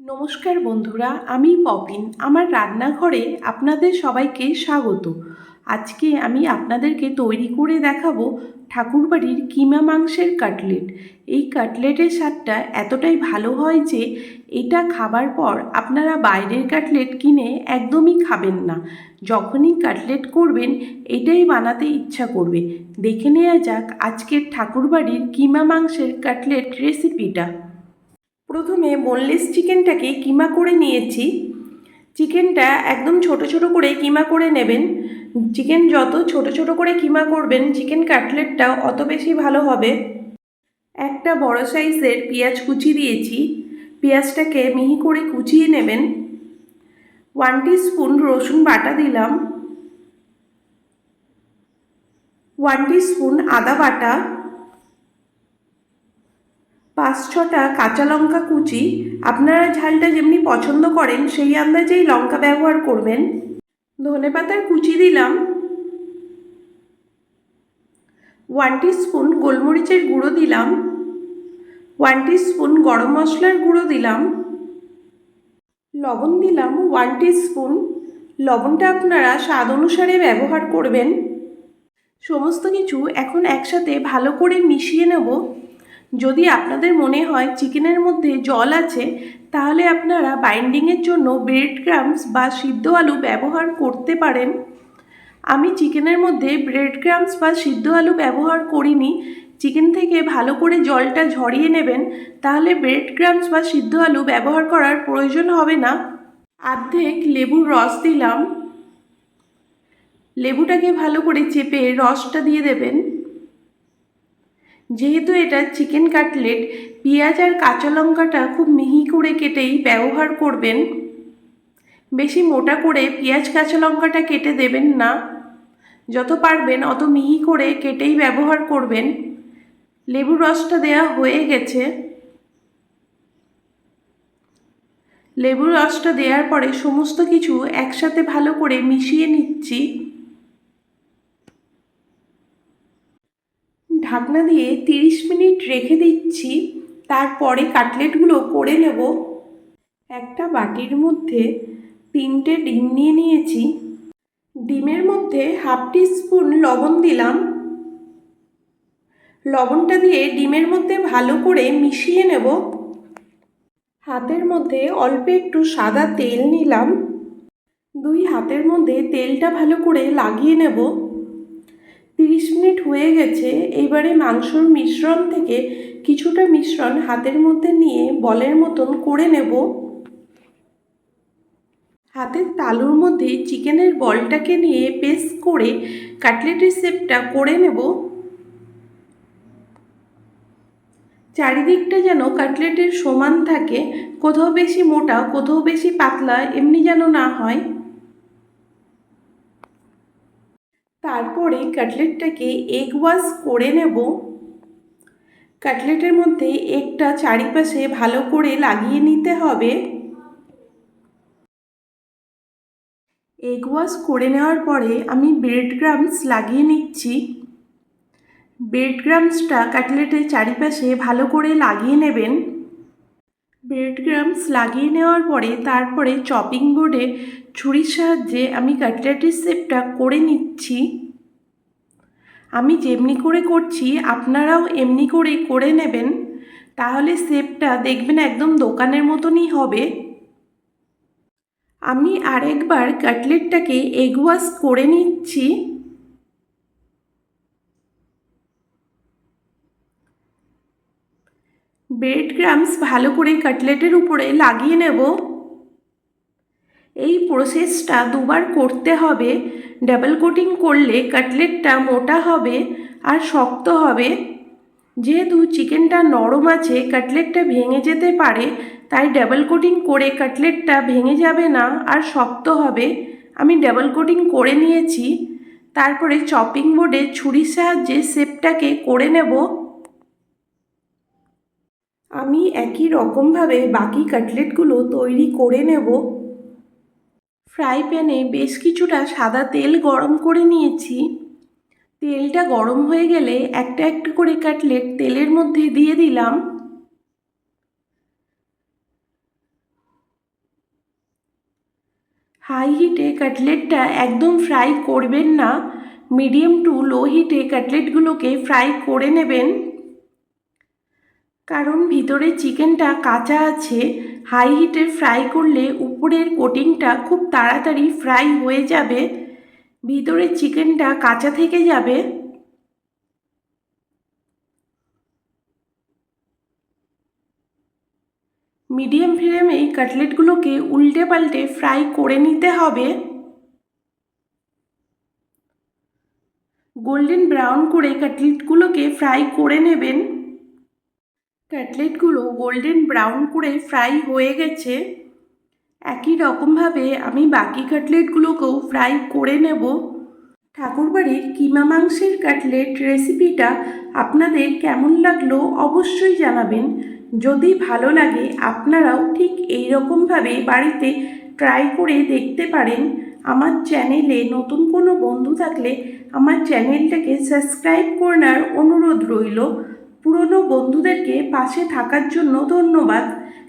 নমস্কার বন্ধুরা, আমি পপিন। আমার রান্নাঘরে আপনাদের সবাইকে স্বাগত। আজকে আমি আপনাদেরকে তৈরি করে দেখাবো ঠাকুরবাড়ির কিমা মাংসের কাটলেট। এই কাটলেটের স্বাদটা এতটাই ভালো হয় যে এটা খাবার পর আপনারা বাইরের কাটলেট কিনে একদমই খাবেন না। যখনই কাটলেট করবেন, এটাই বানাতে ইচ্ছা করবে। দেখে নেওয়া যাক আজকের ঠাকুরবাড়ির কিমা মাংসের কাটলেট রেসিপিটা। প্রথমে বোনলেস চিকেনটাকে কিমা করে নিয়েছি। চিকেনটা একদম ছোট ছোট করে কিমা করে নেবেন। চিকেন যত ছোট ছোট করে কিমা করবেন চিকেন কাটলেটটা অত বেশি ভালো হবে। একটা বড় সাইজের পেঁয়াজ কুচি দিয়েছি। পেঁয়াজটাকে মিহি করে কুচিয়ে নেবেন। ওয়ান স্পুন রসুন বাটা দিলাম। ওয়ান স্পুন আদা বাটা। পাঁচ ছটা কাঁচা লঙ্কা কুচি, আপনারা ঝালটা যেমনি পছন্দ করেন, সেই আন্দাজেই লঙ্কা ব্যবহার করবেন। ধনে পাতার কুচি দিলাম। ওয়ান স্পুন গোলমরিচের গুঁড়ো দিলাম। ওয়ান স্পুন গরম মশলার গুঁড়ো দিলাম। লবণ দিলাম ওয়ান স্পুন লবণটা আপনারা স্বাদ অনুসারে ব্যবহার করবেন। সমস্ত কিছু এখন একসাথে ভালো করে মিশিয়ে নেব। যদি আপনাদের মনে হয় চিকেনের মধ্যে জল আছে, তাহলে আপনারা বাইন্ডিংয়ের জন্য ব্রেড ক্রামস বা সিদ্ধ আলু ব্যবহার করতে পারেন। আমি চিকেনের মধ্যে ব্রেড ক্রামস বা সিদ্ধ আলু ব্যবহার করিনি। চিকেন থেকে ভালো করে জলটা ঝরিয়ে নেবেন, তাহলে ব্রেড ক্রামস বা সিদ্ধ আলু ব্যবহার করার প্রয়োজন হবে না। অর্ধেক লেবুর রস দিলাম। লেবুটাকে ভালো করে চেপে রসটা দিয়ে দেবেন। যেহেতু এটা চিকেন কাটলেট পেঁয়াজ আর কাঁচা লঙ্কাটা খুব মিহি করে কেটেই ব্যবহার করবেন। বেশি মোটা করে পেঁয়াজ কাঁচা লঙ্কাটা কেটে দেবেন না। যত পারবেন অত মিহি করে কেটেই ব্যবহার করবেন। লেবুর রসটা দেয়া হয়ে গেছে। লেবুর রসটা দেওয়ার পরে সমস্ত কিছু একসাথে ভালো করে মিশিয়ে নিচ্ছি। ঢাকনা দিয়ে তিরিশ মিনিট রেখে দিচ্ছি, তারপরে কাটলেটগুলো করে নেব। একটা বাটির মধ্যে তিনটে ডিম নিয়ে নিয়েছি। ডিমের মধ্যে হাফ টি স্পুন লবণ দিলাম। লবণটা দিয়ে ডিমের মধ্যে ভালো করে মিশিয়ে নেব। হাতের মধ্যে অল্প একটু সাদা তেল নিলাম। দুই হাতের মধ্যে তেলটা ভালো করে লাগিয়ে নেব। তিরিশ মিনিট হয়ে গেছে, এবারে মাংসর মিশ্রণ থেকে কিছুটা মিশ্রণ হাতের মধ্যে নিয়ে বলের মতন করে নেব। হাতের তালুর মধ্যে চিকেনের বলটাকে নিয়ে পেস্ট করে কাটলেটের শেপটা করে নেব। চারিদিকটা যেন কাটলেটের সমান থাকে, কোথাও বেশি মোটা, কোথাও বেশি পাতলা, এমনি যেন না হয়। তারপরে কাটলেটটাকে এগ ওয়াশ করে নেব। কাটলেটের মধ্যে এগটা চারিপাশে ভালো করে লাগিয়ে নিতে হবে। এগ ওয়াশ করে নেওয়ার পরে আমি ব্রেড গ্রামস লাগিয়ে নিচ্ছি। ব্রেড গ্রামসটা কাটলেটের চারিপাশে ভালো করে লাগিয়ে নেবেন। ব্রেড গ্রামস লাগিয়ে নেওয়ার পরে তারপরে চপিং বোর্ডে ছুরির সাহায্যে আমি কাটলেটের শেপটা করে নিচ্ছি। আমি যেমনি করে করছি, আপনারাও এমনি করে করে নেবেন। তাহলে শেপটা দেখবেন একদম দোকানের মতনই হবে। আমি আরেকবার কাটলেটটাকে এগ ওয়াশ করে নিচ্ছি। ব্রেড ক্রামস ভালো করে কাটলেটের উপরে লাগিয়ে নেব। এই প্রসেসটা দুবার করতে হবে। ডাবল কোটিং করলে কাটলেটটা মোটা হবে আর শক্ত হবে। যেহেতু চিকেনটা নরম আছে, কাটলেটটা ভেঙে যেতে পারে, তাই ডাবল কোটিং করে কাটলেটটা ভেঙে যাবে না আর শক্ত হবে। আমি ডাবল কোটিং করে নিয়েছি। তারপরে চপিং বোর্ডে ছুরির সাহায্যে শেপটাকে করে নেব। আমি একই রকমভাবে বাকি কাটলেটগুলো তৈরি করে নেব। ফ্রাই প্যানে বেশ কিছুটা সাদা তেল গরম করে নিয়েছি। তেলটা গরম হয়ে গেলে একটা একটা করে কাটলেট তেলের মধ্যে দিয়ে দিলাম। হাই হিটে কাটলেটটা একদম ফ্রাই করবেন না। মিডিয়াম টু লো হিটে কাটলেটগুলোকে ফ্রাই করে নেবেন। কারণ ভিতরে চিকেনটা কাঁচা আছে হাই হিটে ফ্রাই করলে উপরের কোটিংটা খুব তাড়াতাড়ি ফ্রাই হয়ে যাবে। ভিতরে চিকেনটা কাঁচা থেকে যাবে। মিডিয়াম ফ্লেমে এই কাটলেটগুলোকে উল্টে পাল্টে ফ্রাই করে নিতে হবে। গোল্ডেন ব্রাউন করে কাটলেটগুলোকে ফ্রাই করে নেবেন। কাটলেটগুলো গোল্ডেন ব্রাউন করে ফ্রাই হয়ে গেছে। একই রকমভাবে আমি বাকি কাটলেটগুলোকেও ফ্রাই করে নেব। ঠাকুরবাড়ির কিমা মাংসের কাটলেট রেসিপিটা আপনাদের কেমন লাগল অবশ্যই জানাবেন। যদি ভালো লাগে, আপনারাও ঠিক এই রকমভাবে বাড়িতে ট্রাই করে দেখতে পারেন। আমার চ্যানেলে নতুন কোনো বন্ধু থাকলে আমার চ্যানেলটাকে সাবস্ক্রাইব করার অনুরোধ রইল। পুরনো বন্ধুদেরকে পাশে থাকার জন্য ধন্যবাদ।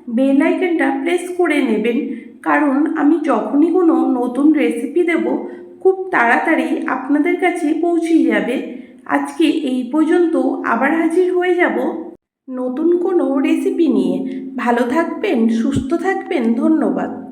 বেল আইকনটা প্রেস করে নেবেন, কারণ আমি যখনই কোনো নতুন রেসিপি দেব, খুব তাড়াতাড়ি আপনাদের কাছে পৌঁছে যাবে। আজকে এই পর্যন্ত আবার হাজির হয়ে যাব। নতুন কোনো রেসিপি নিয়ে। ভালো থাকবেন, সুস্থ থাকবেন, ধন্যবাদ।